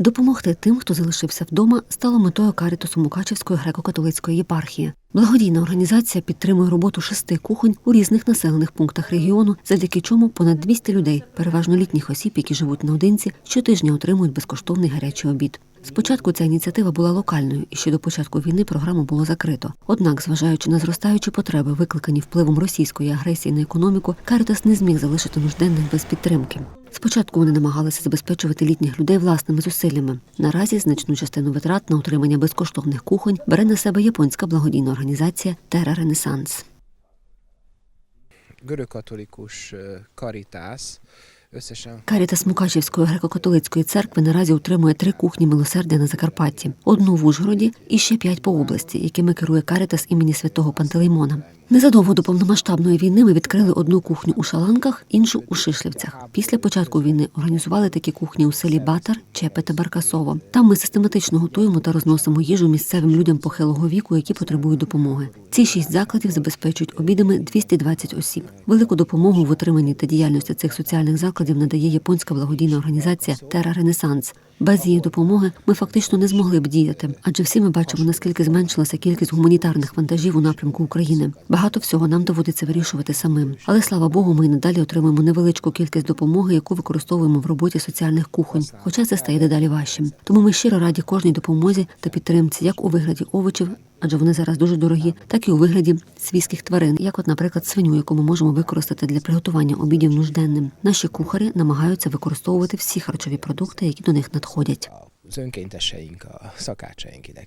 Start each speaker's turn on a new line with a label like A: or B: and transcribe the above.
A: Допомогти тим, хто залишився вдома, стало метою Карітусу Мукачівської греко-католицької єпархії. Благодійна організація підтримує роботу шести кухонь у різних населених пунктах регіону, завдяки чому понад 200 людей, переважно літніх осіб, які живуть наодинці, щотижня отримують безкоштовний гарячий обід. Спочатку ця ініціатива була локальною, і ще до початку війни програму було закрито. Однак, зважаючи на зростаючі потреби, викликані впливом російської агресії на економіку, Карітас не зміг залишити нужденних без підтримки. Спочатку вони намагалися забезпечувати літніх людей власними зусиллями. Наразі значну частину витрат на утримання безкоштовних кухонь бере на себе японська благодійна організація Терра Ренесанс.
B: görögkatolikus ö, karitász
A: Карітас Мукачівської греко-католицької церкви наразі утримує три кухні милосердя на Закарпатті, одну в Ужгороді і ще п'ять по області, якими керує Карітас імені святого Пантелеймона. Незадовго до повномасштабної війни ми відкрили одну кухню у Шаланках, іншу у Шишлівцях. Після початку війни організували такі кухні у селі Батар, Чепе та Баркасово. Там ми систематично готуємо та розносимо їжу місцевим людям похилого віку, які потребують допомоги. Ці шість закладів забезпечують обідами 220 осіб. Велику допомогу в отриманні та діяльності цих соціальних закладів надає японська благодійна організація Терра Ренесанс. Без її допомоги ми фактично не змогли б діяти, адже всі ми бачимо, наскільки зменшилася кількість гуманітарних вантажів у напрямку України. Багато всього нам доводиться вирішувати самим. Але слава Богу, ми й надалі отримуємо невеличку кількість допомоги, яку використовуємо в роботі соціальних кухонь. Хоча це стає дедалі важчим. Тому ми щиро раді кожній допомозі та підтримці, як у вигляді овочів, адже вони зараз дуже дорогі, так і у вигляді свійських тварин, як, от, наприклад, свиню, яку ми можемо використати для приготування обідів нужденним. Наші кухарі намагаються використовувати всі харчові продукти, які до них надходять.
B: az önkénteseink, a szakácsaink ide.